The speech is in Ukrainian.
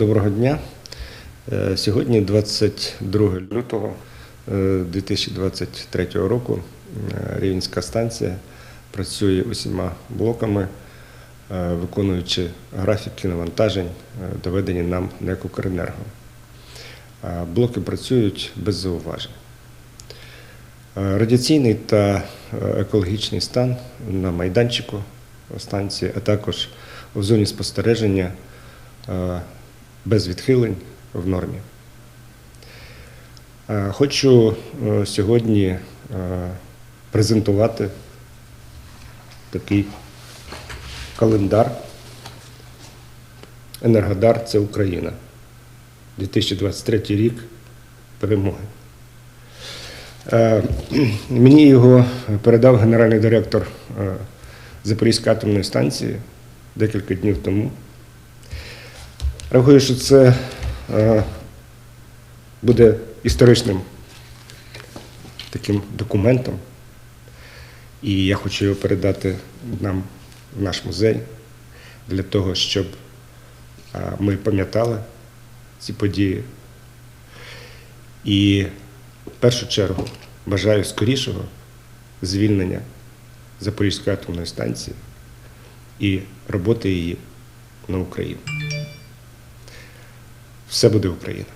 Доброго дня. Е, Сьогодні 22 лютого е, 2023 року. Е, Рівненська станція працює усіма блоками, е, виконуючи графіки навантажень, е, доведені нам НЕК «Укренерго». Е, Блоки працюють без зауважень. Е, Радіаційний та е, екологічний стан на майданчику станції, а також в зоні спостереження е, без відхилень в нормі. Е, Хочу е, сьогодні е, презентувати такий календар. Енергодар це Україна. 2023 рік перемоги. Мені його передав генеральний директор Запорізької атомної станції декілька днів тому. Рахую, що це е, буде історичним таким документом, і я хочу його передати нам в наш музей для того, щоб е, ми пам'ятали ці події. І в першу чергу бажаю скорішого звільнення Запорізької атомної станції і роботи її на Україну. Все буде Україна.